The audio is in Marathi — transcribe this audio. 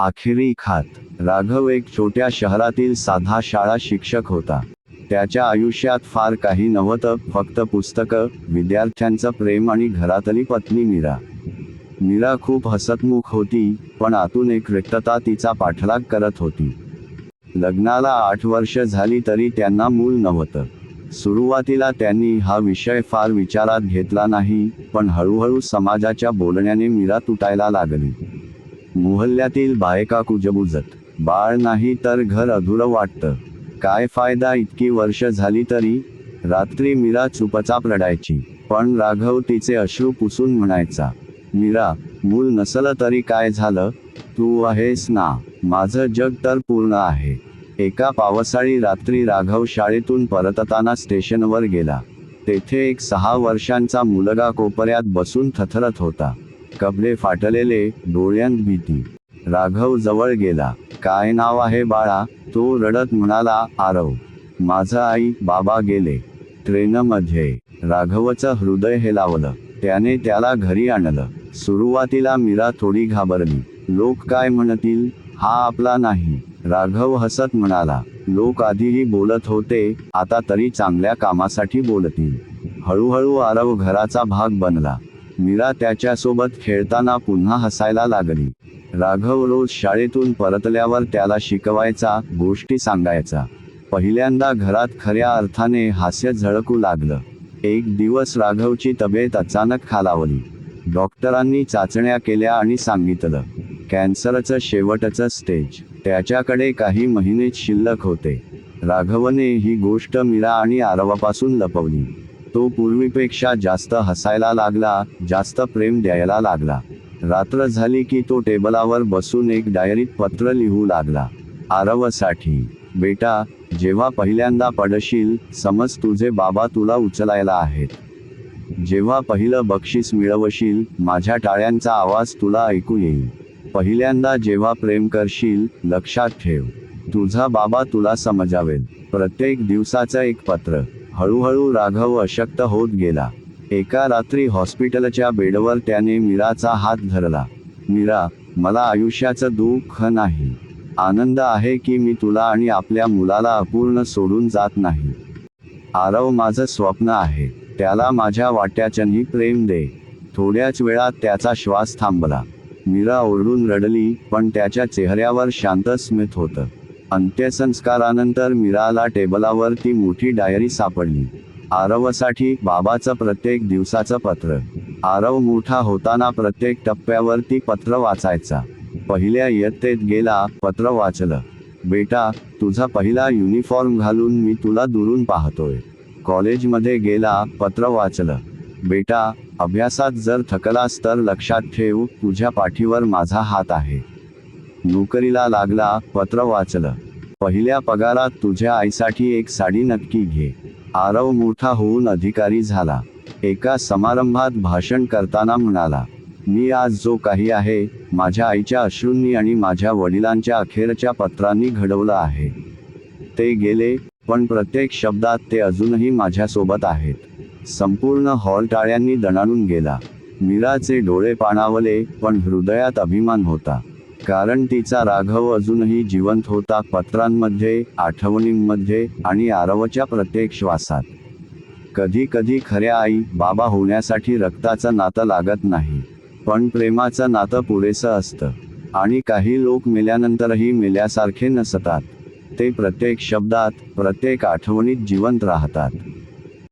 आखिरी खात. राघव एक छोट्या शहरातील साधा शाळा शिक्षक होता. त्याच्या आयुष्यात फार काही नव्हतं फक्त पुस्तकं विद्यार्थ्यांचं प्रेम आणि घरातली पत्नी मीरा. मीरा खूप हसतमुख होती पण आतून एक रिक्तता तिचा पाठलाग करत होती. लग्नाला आठ वर्ष झाली तरी त्यांना मूल नव्हतं. सुरुवातीला त्यांनी हा विषय फार विचारात घेतला नाही पण हळूहळू समाजाच्या बोलण्याने मीरा तुटायला लागली. मोहल्ल्यातील बायका कुजबुजत बाळ नाही तर घर अधुरं वाटतं. काय फायदा इतकी वर्ष झाली तरी? रात्री मीरा चुपचाप रडायची. पण राघव तिचे अश्रू पुसून म्हणायचा मीरा मूल नसलं तरी काय झालं? तू आहेस ना. माझं जग तर पूर्ण आहे. एका पावसाळी रात्री राघव शाळेतून परतताना स्टेशनवर गेला. तेथे एक सहा वर्षांचा मुलगा कोपऱ्यात बसून थथरत होता. कपडे फाटलेले डोळ्यांत भीती. राघव जवळ गेला. काय नाव आहे बाळा तो रडत म्हणाला आरव. माझं आई बाबा गेले. ट्रेनमध्ये. राघवचं हृदय हेलावलं त्याने त्याला घरी आणलं. सुरुवातीला मीरा थोडी घाबरली. लोक काय म्हणतील? हा आपला नाही. राघव हसत म्हणाला. लोक आधीही बोलत होते आता तरी चांगल्या कामासाठी बोलतील. हळूहळू आरव घराचा भाग बनला. मीरा त्याच्यासोबत खेळताना पुन्हा हसायला लागली. राघव रोज शाळेतून परतल्यावर त्याला शिकवायचा गोष्टी सांगायचा. पहिल्यांदा घरात खऱ्या अर्थाने हास्य झळकू लागलं. एक दिवस राघवची तब्येत अचानक खालावली. डॉक्टरांनी चाचण्या केल्या आणि सांगितलं कॅन्सरचं शेवटचं स्टेज. त्याच्याकडे काही महिनेच शिल्लक होते. राघवने ही गोष्ट मीरा आणि आरवापासून लपवली. तो पूर्वीपेक्षा जास्त हसायला लागला जास्त प्रेम द्यायला लागला. रात्र झाली की तो टेबलावर बसून एक डायरीत पत्र लिहू लागला. आरवसाठी बेटा जेव्हा पहिल्यांदा पडशील समज तुझे बाबा तुला उचलायला आहेत. जेव्हा पहिलं बक्षीस मिळवशील माझ्या टाळ्यांचा आवाज तुला ऐकू येईल. पहिल्यांदा जेव्हा प्रेम करशील लक्षात ठेव. तुझा बाबा तुला समजावेल. प्रत्येक दिवसाचं एक पत्र. हळूहळू राघव अशक्त होत गेला. एका रात्री हॉस्पिटलच्या बेडवर त्याने मीराचा हात धरला. मीरा मला आयुष्याचं दुःख नाही. आनंद आहे की मी तुला आणि आपल्या मुलाला अपूर्ण सोडून जात नाही. आरव माझं स्वप्न आहे. त्याला माझ्या वाट्याचंही प्रेम दे. थोड्याच वेळात त्याचा श्वास थांबला. मीरा ओरडून रडली पण त्याच्या चेहऱ्यावर शांत स्मित होतं. अंत्यसंस्कारानंतर मीराला टेबलावर ती मोठी डायरी सापडली. आरवसाठी बाबाचं प्रत्येक दिवसाचं पत्र. आरव मोठा होताना प्रत्येक टप्प्यावर ती पत्र वाचायचा. पहिल्या इयत्तेत गेला पत्र वाचलं. बेटा तुझा पहिला युनिफॉर्म घालून मी तुला दुरून पाहतोय. कॉलेजमध्ये गेला पत्र वाचलं. बेटा अभ्यासात जर थकलास तर लक्षात ठेव तुझ्या पाठीवर माझा हात आहे. नोकरीला लागला पत्र वाचलं. पहिल्या पगारात तुझ्या आईसाठी एक साडी नक्की घे. आरव मोठा होऊन अधिकारी झाला. एका समारंभात भाषण करताना म्हणाला मी आज जो काही आहे माझ्या आईच्या अश्रूंनी आणि माझ्या वडिलांच्या अखेरच्या पत्रांनी घडवलं आहे. ते गेले पण प्रत्येक शब्दात ते अजूनही माझ्यासोबत आहेत. संपूर्ण हॉल टाळ्यांनी दणाणून गेला. मीराचे डोळे पाणावले पण हृदयात अभिमान होता. कारण तिचा राघव अजूनही जिवंत होता पत्रांमध्ये आठवणींमध्ये आणि आरवच्या प्रत्येक श्वासात. कधी कधी खऱ्या आई बाबा होण्यासाठी रक्ताचं नातं लागत नाही. पण प्रेमाचं नातं पुरेसं असतं. आणि काही लोक मेल्यानंतरही मेल्यासारखे नसतात. ते प्रत्येक शब्दात प्रत्येक आठवणीत जिवंत राहतात.